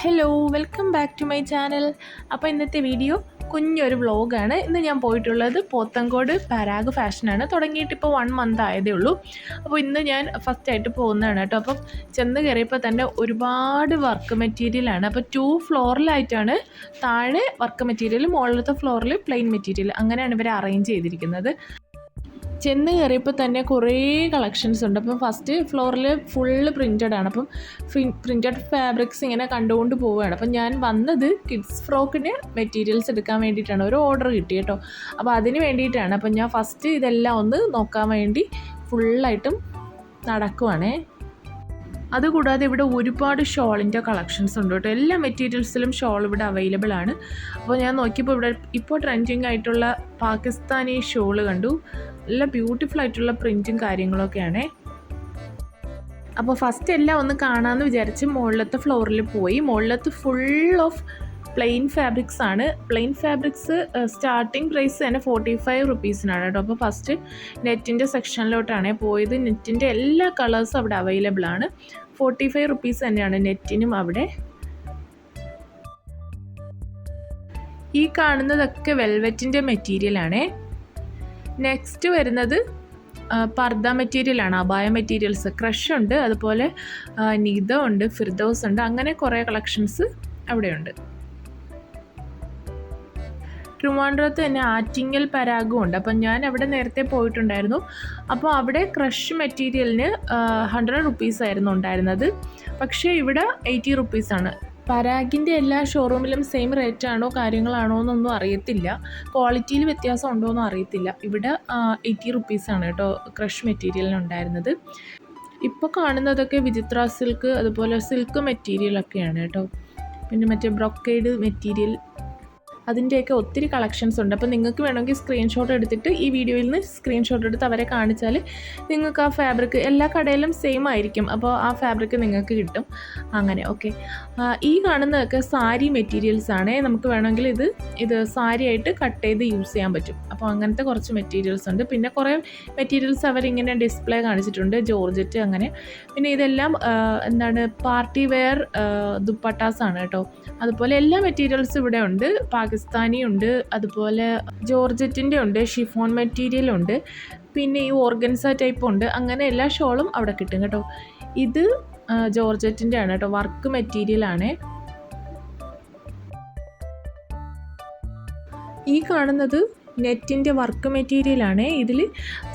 Hello welcome back to my channel അപ്പോൾ ഇന്നത്തെ video കുഞ്ഞൊരു വ്ളോഗാണ് ഇന്ന് ഞാൻ പോയിട്ടുള്ളത് പോത്തങ്കോട് പരാഗ് ഫാഷനാണ് തുടങ്ങിയിട്ട് ഇപ്പോൾ വൺ മന്ത് ആയതേ ഉള്ളൂ. അപ്പോൾ ഇന്ന് ഞാൻ ഫസ്റ്റ് ആയിട്ട് പോകുന്നതാണ് കേട്ടോ. അപ്പം ചെന്ന് കയറിയപ്പോൾ തന്നെ ഒരുപാട് വർക്ക് മെറ്റീരിയലാണ് അപ്പോൾ ടു ഫ്ലോറിലായിട്ടാണ് താഴെ വർക്ക് മെറ്റീരിയൽ മുകളിലത്തെ ഫ്ലോറിൽ പ്ലെയിൻ മെറ്റീരിയൽ അങ്ങനെയാണ് ഇവർ അറേഞ്ച് ചെയ്തിരിക്കുന്നത്. ചെന്ന് കയറിയപ്പോൾ തന്നെ കുറേ കളക്ഷൻസ് ഉണ്ട്. അപ്പം ഫസ്റ്റ് ഫ്ലോറിൽ ഫുള്ള് പ്രിന്റഡ് ആണ്. അപ്പം പ്രിന്റഡ് ഫാബ്രിക്സ് ഇങ്ങനെ കണ്ടുകൊണ്ട് പോവുകയാണ്. അപ്പം ഞാൻ വന്നത് കിഡ്സ് ഫ്രോക്കിന് മെറ്റീരിയൽസ് എടുക്കാൻ വേണ്ടിയിട്ടാണ്. ഒരു ഓർഡർ കിട്ടി കേട്ടോ. അപ്പോൾ അതിന് വേണ്ടിയിട്ടാണ്. അപ്പം ഞാൻ ഫസ്റ്റ് ഇതെല്ലാം ഒന്ന് നോക്കാൻ വേണ്ടി ഫുള്ളായിട്ടും നടക്കുവാണേ. അതുകൂടാതെ ഇവിടെ ഒരുപാട് ഷോളിന്റെ കളക്ഷൻസ് ഉണ്ട് കേട്ടോ. എല്ലാ മെറ്റീരിയൽസിലും ഷോൾ ഇവിടെ അവൈലബിൾ ആണ്. അപ്പോൾ ഞാൻ നോക്കിയപ്പോൾ ഇവിടെ ഇപ്പോൾ ട്രെൻഡിങ് ആയിട്ടുള്ള പാകിസ്ഥാനി ഷോൾ കണ്ടു. നല്ല ബ്യൂട്ടിഫുൾ ആയിട്ടുള്ള പ്രിന്റും കാര്യങ്ങളൊക്കെയാണേ. അപ്പോൾ ഫസ്റ്റ് എല്ലാം ഒന്ന് കാണാമെന്ന് വിചാരിച്ച് മുകളിലത്തെ ഫ്ലോറിൽ പോയി. മുകളിലത്തെ ഫുൾ ഓഫ് പ്ലെയിൻ ഫാബ്രിക്സ് ആണ്. പ്ലെയിൻ ഫാബ്രിക്സ് സ്റ്റാർട്ടിങ് പ്രൈസ് തന്നെ ഫോർട്ടി ഫൈവ് റുപ്പീസിനാണ് കേട്ടോ. അപ്പോൾ ഫസ്റ്റ് നെറ്റിന്റെ സെക്ഷനിലോട്ടാണ് പോയത്. നെറ്റിന്റെ എല്ലാ കളേഴ്സും അവിടെ അവൈലബിൾ ആണ്. ഫോർട്ടി ഫൈവ് റുപ്പീസ് തന്നെയാണ് നെറ്റിനും അവിടെ. ഈ കാണുന്നതൊക്കെ വെൽവെറ്റിന്റെ മെറ്റീരിയലാണേ നെക്സ്റ്റ് വരുന്നത് പർദ്ദ മെറ്റീരിയലാണ് അബായ മെറ്റീരിയൽസ് ക്രഷ് ഉണ്ട് അതുപോലെ നിത ഉണ്ട് ഫിർദോസ് ഉണ്ട് അങ്ങനെ കുറേ കളക്ഷൻസ് അവിടെയുണ്ട്. ട്രിവാൻഡ്രത്ത് തന്നെ ആറ്റിങ്ങൽ പരാഗും ഉണ്ട്. അപ്പം ഞാൻ അവിടെ നേരത്തെ പോയിട്ടുണ്ടായിരുന്നു. അപ്പോൾ അവിടെ ക്രഷ് മെറ്റീരിയലിന് ഹൺഡ്രഡ് റുപ്പീസ് ആയിരുന്നു ഉണ്ടായിരുന്നത്. പക്ഷേ ഇവിടെ എയ്റ്റി റുപ്പീസാണ് പരാഗിന്റെ എല്ലാ ഷോറൂമിലും സെയിം റേറ്റ് ആണോ കാര്യങ്ങളാണോ എന്നൊന്നും അറിയത്തില്ല. ക്വാളിറ്റിയിൽ വ്യത്യാസം ഉണ്ടോ എന്നും അറിയത്തില്ല ഇവിടെ എയ്റ്റി റുപ്പീസാണ് കേട്ടോ ക്രഷ് മെറ്റീരിയലിനുണ്ടായിരുന്നത് ഇപ്പോൾ കാണുന്നതൊക്കെ വിചിത്ര സിൽക്ക് അതുപോലെ സിൽക്ക് മെറ്റീരിയലൊക്കെയാണ് കേട്ടോ. പിന്നെ മറ്റേ ബ്രൊക്കേഡ് മെറ്റീരിയൽ അതിന്റെയൊക്കെ ഒത്തിരി കളക്ഷൻസ് ഉണ്ട്. അപ്പോൾ നിങ്ങൾക്ക് വേണമെങ്കിൽ സ്ക്രീൻഷോട്ട് എടുത്തിട്ട് ഈ വീഡിയോയിൽ നിന്ന് സ്ക്രീൻഷോട്ട് എടുത്ത് അവരെ കാണിച്ചാൽ നിങ്ങൾക്ക് ആ ഫാബ്രിക് എല്ലാ കടയിലും സെയിം ആയിരിക്കും. അപ്പോൾ ആ ഫാബ്രിക് നിങ്ങൾക്ക് കിട്ടും. അങ്ങനെ ഓക്കെ ഈ കാണുന്നതൊക്കെ സാരി മെറ്റീരിയൽസ് ആണ്. നമുക്ക് വേണമെങ്കിൽ ഇത് ഇത് സാരി ആയിട്ട് കട്ട് ചെയ്ത് യൂസ് ചെയ്യാൻ പറ്റും. അപ്പോൾ അങ്ങനത്തെ കുറച്ച് മെറ്റീരിയൽസ് ഉണ്ട്. പിന്നെ കുറേ മെറ്റീരിയൽസ് അവരിങ്ങനെ ഡിസ്പ്ലേ കാണിച്ചിട്ടുണ്ട്. ജോർജറ്റ് അങ്ങനെ. പിന്നെ ഇതെല്ലാം എന്താണ് പാർട്ടി വെയർ ദുപ്പട്ടാസ് ആണ് കേട്ടോ. അതുപോലെ എല്ലാ മെറ്റീരിയൽസും ഇവിടെ ഉണ്ട്. പാകിസ്ഥാനി ഉണ്ട് അതുപോലെ ജോർജറ്റിന്റെ ഉണ്ട് ഷിഫോൺ മെറ്റീരിയൽ ഉണ്ട് പിന്നെ ഈ ഓർഗൻസ ടൈപ്പ് ഉണ്ട് അങ്ങനെ എല്ലാ ഷോളും അവിടെ കിട്ടും കേട്ടോ. ഇത് ജോർജറ്റിന്റെ ആണ് കേട്ടോ വർക്ക് മെറ്റീരിയൽ ആണ്. ഈ കാണുന്നത് നെറ്റിന്റെ വർക്ക് മെറ്റീരിയലാണ്. ഇതിൽ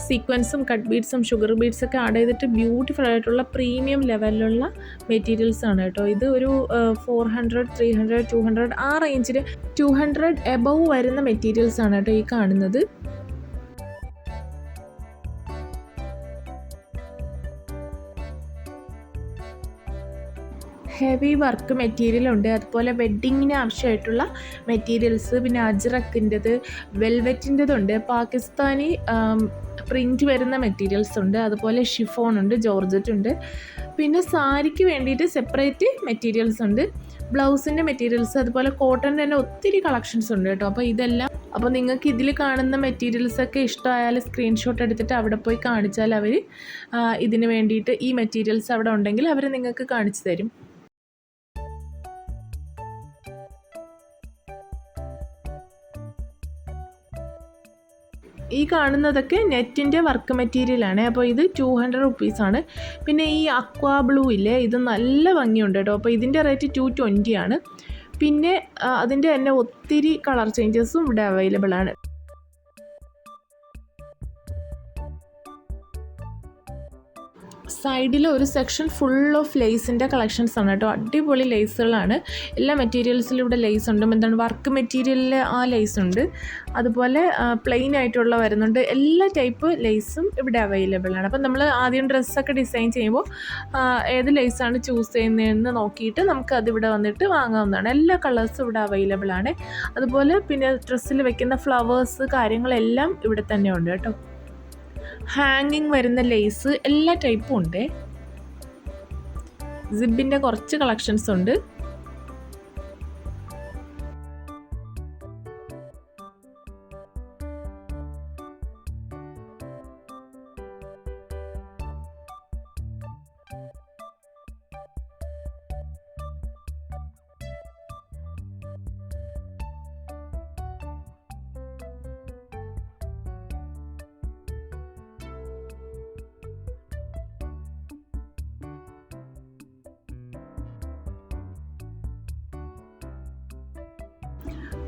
സീക്വൻസും കട്ട് ബീഡ്സും ഷുഗർ ബീഡ്സൊക്കെ ആഡ് ചെയ്തിട്ട് ബ്യൂട്ടിഫുൾ ആയിട്ടുള്ള പ്രീമിയം ലെവലിലുള്ള മെറ്റീരിയൽസ് ആണ് കേട്ടോ. ഇത് ഒരു four hundred three hundred two hundred ആ റേഞ്ചിൽ ടു ഹൺഡ്രഡ് എബവ് വരുന്ന മെറ്റീരിയൽസ് ആണ് കേട്ടോ ഈ കാണുന്നത്. ഹെവി വർക്ക് മെറ്റീരിയൽ ഉണ്ട്. അതുപോലെ വെഡ്ഡിങ്ങിന് ആവശ്യമായിട്ടുള്ള മെറ്റീരിയൽസ് പിന്നെ അജ്രക്കിന്റെത് വെൽവെറ്റിന്റെതുണ്ട് പാകിസ്ഥാനി പ്രിന്റ് വരുന്ന മെറ്റീരിയൽസ് ഉണ്ട്. അതുപോലെ ഷിഫോൺ ഉണ്ട് ജോർജറ്റ് ഉണ്ട്. പിന്നെ സാരിക്ക് വേണ്ടിയിട്ട് സെപ്പറേറ്റ് മെറ്റീരിയൽസ് ഉണ്ട്. ബ്ലൗസിന്റെ മെറ്റീരിയൽസ് അതുപോലെ കോട്ടന്റെ തന്നെ ഒത്തിരി കളക്ഷൻസ് ഉണ്ട് കേട്ടോ. അപ്പോൾ ഇതെല്ലാം അപ്പോൾ നിങ്ങൾക്ക് ഇതിൽ കാണുന്ന മെറ്റീരിയൽസൊക്കെ ഇഷ്ടമായാൽ സ്ക്രീൻഷോട്ട് എടുത്തിട്ട് അവിടെ പോയി കാണിച്ചാൽ അവർ ഇതിന് വേണ്ടിയിട്ട് ഈ മെറ്റീരിയൽസ് അവിടെ ഉണ്ടെങ്കിൽ അവർ നിങ്ങൾക്ക് കാണിച്ചു തരും. ഈ കാണുന്നതൊക്കെ നെറ്റിന്റെ വർക്ക് മെറ്റീരിയലാണ്. അപ്പോൾ ഇത് ടു ഹൺഡ്രഡ് റുപ്പീസാണ് പിന്നെ ഈ അക്വാ ബ്ലൂ ഇല്ലേ ഇത് നല്ല ഭംഗിയുണ്ട് കേട്ടോ. അപ്പോൾ ഇതിന്റെ റേറ്റ് ടു ട്വന്റി ആണ്. പിന്നെ അതിന്റെ തന്നെ ഒത്തിരി കളർ ചേഞ്ചസും ഇവിടെ അവൈലബിൾ ആണ്. സൈഡിൽ ഒരു സെക്ഷൻ ഫുൾ ഓഫ് ലേസിന്റെ കളക്ഷൻസ് ആണ് കേട്ടോ. അടിപൊളി ലേസുകളാണ് എല്ലാ മെറ്റീരിയൽസിലും ഇവിടെ ലേസ് ഉണ്ട്. എന്താണ് വർക്ക് മെറ്റീരിയലിൽ ആ ലേസ് ഉണ്ട്. അതുപോലെ പ്ലെയിൻ ആയിട്ടുള്ള വരുന്നുണ്ട്. എല്ലാ ടൈപ്പ് ലേസും ഇവിടെ അവൈലബിൾ ആണ്. അപ്പം നമ്മൾ ആദ്യം ഡ്രസ്സൊക്കെ ഡിസൈൻ ചെയ്യുമ്പോൾ ഏത് ലേസാണ് ചൂസ് ചെയ്യുന്നതെന്ന് നോക്കിയിട്ട് നമുക്ക് അതിവിടെ വന്നിട്ട് വാങ്ങാവുന്നതാണ്. എല്ലാ കളേഴ്സും ഇവിടെ അവൈലബിൾ ആണ്. അതുപോലെ പിന്നെ ഡ്രസ്സിൽ വെക്കുന്ന ഫ്ലവേഴ്സ് കാര്യങ്ങളെല്ലാം ഇവിടെ തന്നെ ഉണ്ട് കേട്ടോ. ഹാങ്ങിങ് വരുന്ന ലേസ് എല്ലാ ടൈപ്പും ഉണ്ട്. സിബിന്റെ കുറച്ച് കളക്ഷൻസ് ഉണ്ട്.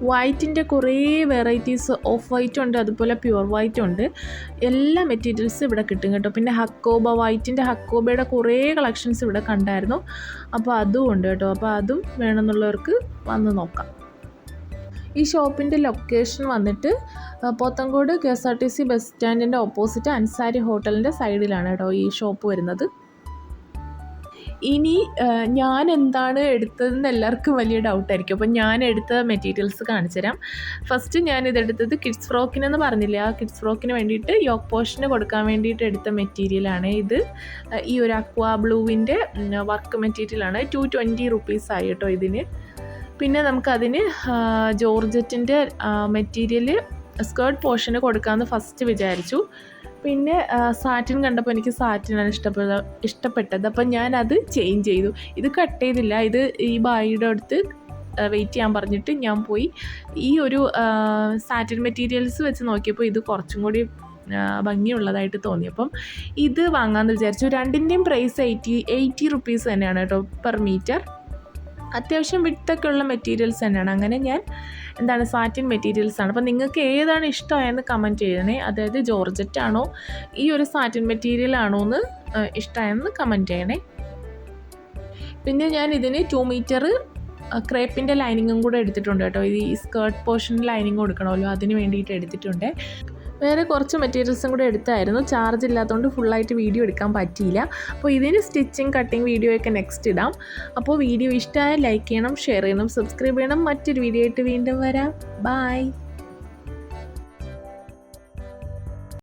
വൈറ്റിന്റെ കുറേ വെറൈറ്റീസ് ഓഫ് വൈറ്റ് ഉണ്ട് അതുപോലെ പ്യുവർ വൈറ്റ് ഉണ്ട്. എല്ലാ മെറ്റീരിയൽസും ഇവിടെ കിട്ടും കേട്ടോ. പിന്നെ ഹക്കോബ വൈറ്റിന്റെ ഹക്കോബയുടെ കുറേ കളക്ഷൻസ് ഇവിടെ കണ്ടായിരുന്നു. അപ്പോൾ അതും ഉണ്ട് കേട്ടോ. അപ്പോൾ അതും വേണമെന്നുള്ളവർക്ക് വന്ന് നോക്കാം. ഈ ഷോപ്പിന്റെ ലൊക്കേഷൻ വന്നിട്ട് Pothencode K S R T C bus സ്റ്റാൻഡിന്റെ opposite Ansari ഹോട്ടലിന്റെ സൈഡിലാണ് കേട്ടോ ഈ ഷോപ്പ് വരുന്നത്. ഇനി ഞാൻ എന്താണ് എടുത്തതെന്ന് എല്ലാവർക്കും വലിയ ഡൗട്ടായിരിക്കും. അപ്പോൾ ഞാൻ എടുത്ത മെറ്റീരിയൽസ് കാണിച്ചു തരാം. ഫസ്റ്റ് ഞാൻ ഇതെടുത്തത് കിഡ്സ് ഫ്രോക്കിനെന്ന് പറഞ്ഞില്ലേ? ആ കിഡ്സ് ഫ്രോക്കിന് വേണ്ടിയിട്ട് യോക്ക് പോഷന് കൊടുക്കാൻ വേണ്ടിയിട്ട് എടുത്ത മെറ്റീരിയലാണ് ഇത്. ഈ ഒരു അക്വാ ബ്ലൂവിന്റെ വർക്ക് മെറ്റീരിയലാണ്. ടു ട്വന്റി റുപ്പീസ് ആയി കേട്ടോ ഇതിന്. പിന്നെ നമുക്കതിന് ജോർജറ്റിന്റെ മെറ്റീരിയൽ സ്കേർട്ട് പോർഷന് കൊടുക്കാമെന്ന് ഫസ്റ്റ് വിചാരിച്ചു. പിന്നെ സാറ്റിൻ കണ്ടപ്പോൾ എനിക്ക് സാറ്റിനാണ് ഇഷ്ടപ്പെട്ട ഇഷ്ടപ്പെട്ടത്. അപ്പം ഞാനത് ചേഞ്ച് ചെയ്തു. ഇത് കട്ട് ചെയ്തില്ല. ഇത് ഈ ബായിയുടെ അടുത്ത് വെയിറ്റ് ചെയ്യാൻ പറഞ്ഞിട്ട് ഞാൻ പോയി. ഈ ഒരു സാറ്റിൻ മെറ്റീരിയൽസ് വെച്ച് നോക്കിയപ്പോൾ ഇത് കുറച്ചും കൂടി ഭംഗിയുള്ളതായിട്ട് തോന്നി. അപ്പം ഇത് വാങ്ങാമെന്ന് വിചാരിച്ചു. രണ്ടിന്റെയും പ്രൈസ് എയ്റ്റി എയ്റ്റി റുപ്പീസ് തന്നെയാണ് കേട്ടോ പെർ മീറ്റർ അത്യാവശ്യം വിട്ടൊക്കെ ഉള്ള മെറ്റീരിയൽസ് തന്നെയാണ്. അങ്ങനെ ഞാൻ എന്താണ് സാറ്റിൻ മെറ്റീരിയൽസ് ആണ്. അപ്പോൾ നിങ്ങൾക്ക് ഏതാണ് ഇഷ്ടമായെന്ന് കമന്റ് ചെയ്യണേ. അതായത് ജോർജറ്റ് ആണോ? ഈ ഒരു സാറ്റിൻ മെറ്റീരിയൽ ആണോ എന്ന് ഇഷ്ടമായെന്ന് കമന്റ് ചെയ്യണേ. പിന്നെ ഞാൻ ഇതിന് ടു മീറ്റർ ക്രേപ്പിന്റെ ലൈനിങ്ങും കൂടെ എടുത്തിട്ടുണ്ട് കേട്ടോ. ഈ സ്കേർട്ട് പോർഷൻ ലൈനിങ് കൊടുക്കണമല്ലോ അതിന് വേണ്ടിയിട്ട് എടുത്തിട്ടുണ്ട്. വേറെ കുറച്ച് മെറ്റീരിയൽസും കൂടെ എടുത്തായിരുന്നു. ചാർജ് ഇല്ലാത്തതുകൊണ്ട് ഫുള്ളായിട്ട് വീഡിയോ എടുക്കാൻ പറ്റിയില്ല. അപ്പോൾ ഇതിന് സ്റ്റിച്ചിങ് കട്ടിങ് വീഡിയോ ഒക്കെ നെക്സ്റ്റ് ഇടാം. അപ്പോൾ വീഡിയോ ഇഷ്ടമായ ലൈക്ക് ചെയ്യണം ഷെയർ ചെയ്യണം സബ്സ്ക്രൈബ് ചെയ്യണം. മറ്റൊരു വീഡിയോ ആയിട്ട് വീണ്ടും വരാം. ബായ്